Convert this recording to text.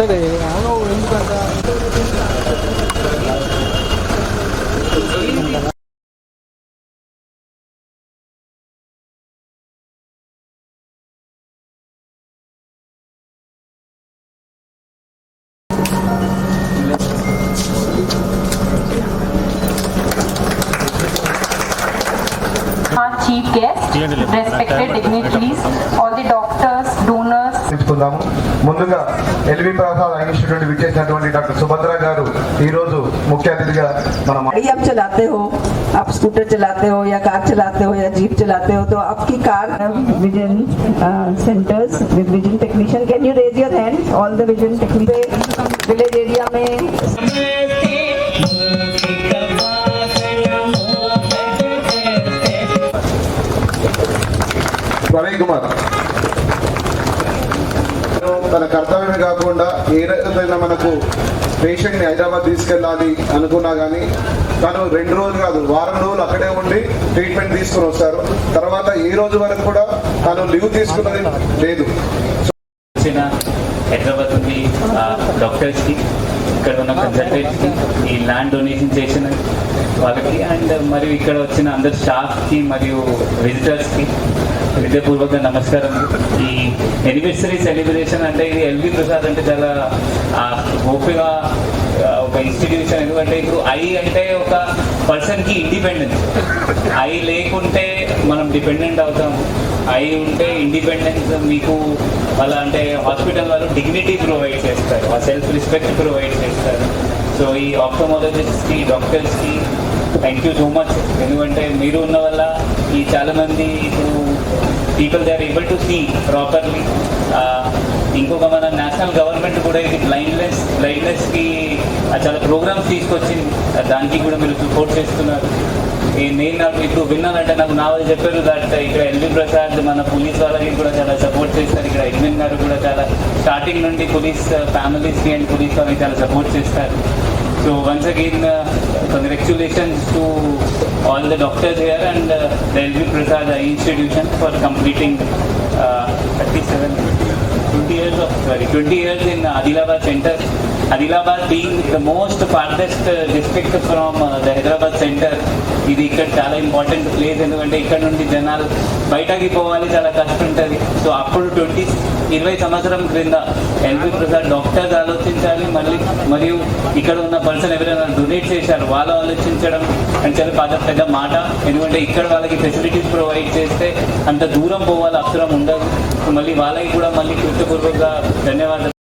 సరే అవును ఎందుకంట our chief guest, respected dignitaries, all the doctors, donors, తెలుసుకుందాము ముందుగా ఎల్వి ప్రసాద్ ఇన్స్టిట్యూట్ విచ్చేసినటువంటి డాక్టర్ సుభద్ర గారు ఈ రోజు ముఖ్య అతిథిగా మనం गाड़ी आप चलाते हो आप स्कूटर चलाते हो या कार चलाते हो या जीप चलाते हो तो आपकी car vision centres with vision technician can you raise your hand all the vision technician village area में ప్రవీణ్ కుమార్ తన కర్తవ్యమే కాకుండా ఏ రకమైన మనకు పేషెంట్ని హైదరాబాద్ తీసుకెళ్ళాలి అనుకున్నా కానీ తను రెండు రోజులు కాదు వారం రోజులు అక్కడే ఉండి ట్రీట్మెంట్ తీసుకుని వస్తారు. తర్వాత ఈ రోజు వరకు కూడా తను లీవ్ తీసుకున్నది లేదు. హైదరాబాద్ డాక్టర్స్కి ఇక్కడ ఉన్న కన్సల్టెంట్స్ ఈ ల్యాండ్ డొనేషన్ చేసిన వాళ్ళకి అండ్ మరియు ఇక్కడ వచ్చిన అందరు స్టాఫ్కి మరియు విజిటర్స్కి హృదయపూర్వక నమస్కారం. ఈ ఎనివర్సరీ సెలబ్రేషన్ అంటే ఇది ఎల్వి ప్రసాద్ అంటే చాలా ఆ, ఓపిగా ఒక ఇన్స్టిట్యూషన్ ఎందుకంటే ఇప్పుడు ఐ అంటే ఒక పర్సన్కి ఇండిపెండెన్స్ ఐ లేకుంటే మనం డిపెండెంట్ అవుతాం. అయి ఉంటే ఇండిపెండెన్స్ మీకు వాళ్ళ అంటే హాస్పిటల్ వాళ్ళు డిగ్నిటీ ప్రొవైడ్ చేస్తారు. ఆ సెల్ఫ్ రెస్పెక్ట్ ప్రొవైడ్ చేస్తారు. సో ఈ ఆప్టోమాలజిస్ట్కి డాక్టర్స్కి థ్యాంక్ యూ సో మచ్ ఎందుకంటే మీరు ఉన్న వల్ల ఈ చాలామంది ఇప్పుడు people they are able to see properly ఇంకొక మన నేషనల్ గవర్నమెంట్ కూడా ఇది బ్లైండ్నెస్ బ్లైండ్నెస్కి చాలా ప్రోగ్రామ్స్ తీసుకొచ్చింది. దానికి కూడా మీరు సపోర్ట్ చేస్తున్నారు. ఈ నేను నాకు ఇప్పుడు విన్నానంటే నాకు నా చెప్పారు దట్ ఇక్కడ ఎల్వి ప్రసాద్ మన పోలీస్ వాళ్ళకి కూడా చాలా సపోర్ట్ చేస్తారు. ఇక్కడ ఎడ్మిన్ గారు కూడా చాలా స్టార్టింగ్ నుండి పోలీస్ ఫ్యామిలీస్కి అండ్ పోలీస్ వాళ్ళకి చాలా సపోర్ట్ చేస్తారు. So once again congratulations to all the doctors here and the LV Prasad institution for completing thirty seven twenty years of sorry twenty years in Adilabad centre Adilabad being the most farthest uh, district from uh, the Hyderabad center. ఇది ఇక్కడ చాలా important place ఎందుకంటే ఇక్కడ నుండి జనాలు బయటకి పోవాలి. చాలా కష్టం ఉంటుంది సో అప్పుడు ట్వంటీ ఇరవై సంవత్సరం క్రింద ఎల్వి ప్రసాద్ డాక్టర్స్ ఆలోచించాలి. మళ్ళీ మరియు ఇక్కడ ఉన్న పర్సన్ ఎవరైనా డొనేట్ చేశారు వాళ్ళు ఆలోచించడం అండ్ చాలా పెద్ద పెద్ద మాట. ఎందుకంటే ఇక్కడ వాళ్ళకి ఫెసిలిటీస్ ప్రొవైడ్ చేస్తే అంత దూరం పోవాలి అవసరం ఉండదు. మళ్ళీ వాళ్ళకి కూడా మళ్ళీ కృతపూర్వకంగా ధన్యవాదాలు.